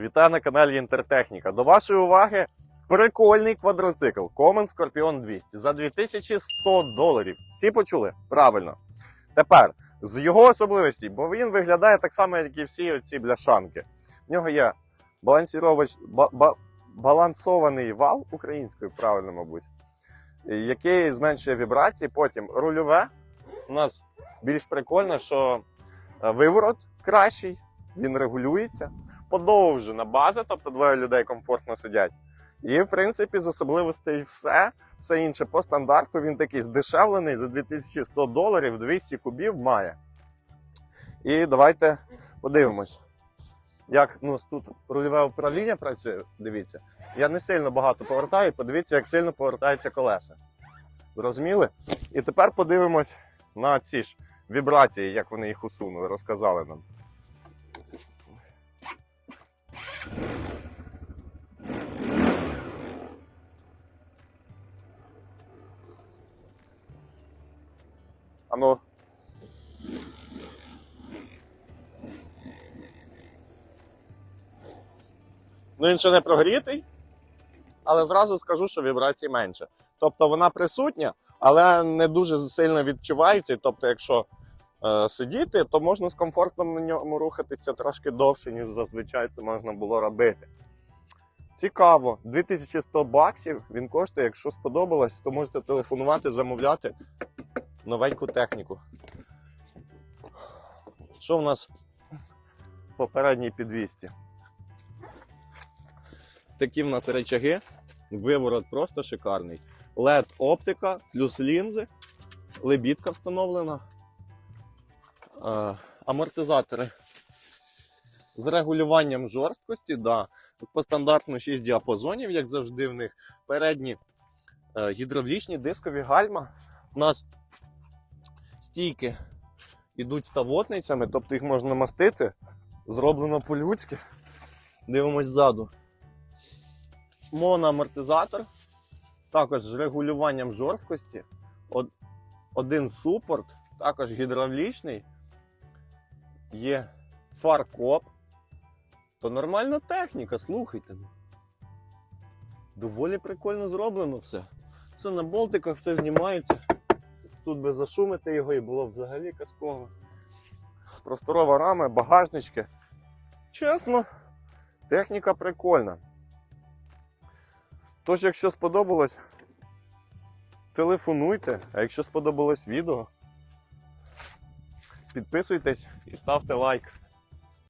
Вітаю на каналі Інтертехніка. До вашої уваги прикольний квадроцикл Common Scorpion 200 за 2100 доларів. Всі почули? Правильно. Тепер з його особливостей, бо він виглядає так само, як і всі оці бляшанки. В нього є балансіровач... ба... ба- балансований вал українською, правильно, мабуть, який зменшує вібрації. Потім рульове. У нас більш прикольно, що е, виворот кращий, він регулюється подовжена база, тобто двоє людей комфортно сидять. І, в принципі, з особливостей все. Все інше по стандарту він такий здешевлений за 2100 доларів, 200 кубів має. І давайте подивимось, як ну, тут рульове управління працює. Дивіться. Я не сильно багато повертаю, подивіться, як сильно повертаються колеса. Зрозуміли? І тепер подивимось на ці ж вібрації, як вони їх усунули, розказали нам. А ну. Ну, він ще не прогрітий, але зразу скажу, що вібрацій менше. Тобто вона присутня, але не дуже сильно відчувається. Тобто, якщо е, сидіти, то можна з комфортом на ньому рухатися трошки довше, ніж зазвичай це можна було робити. Цікаво, 2100 баксів він коштує. Якщо сподобалось, то можете телефонувати, замовляти новеньку техніку. Що в нас в попередній підвісті? Такі в нас речаги. Виворот просто шикарний. LED оптика, плюс лінзи, лебідка встановлена. Е, амортизатори з регулюванням жорсткості, да. По стандартно 6 діапазонів, як завжди, в них. Передні е, гідравлічні дискові гальма. У нас стійки йдуть ставотницями, тобто їх можна мастити. Зроблено по-людськи. Дивимось ззаду. Моноамортизатор. Також з регулюванням жорсткості. Один супорт, також гідравлічний. Є фаркоп. То нормальна техніка, слухайте. Доволі прикольно зроблено все. Все на болтиках, все знімається. Тут би зашумити його і було б взагалі казково. Просторова рама, багажнички. Чесно, техніка прикольна. Тож, якщо сподобалось, телефонуйте, а якщо сподобалось відео, підписуйтесь і ставте лайк.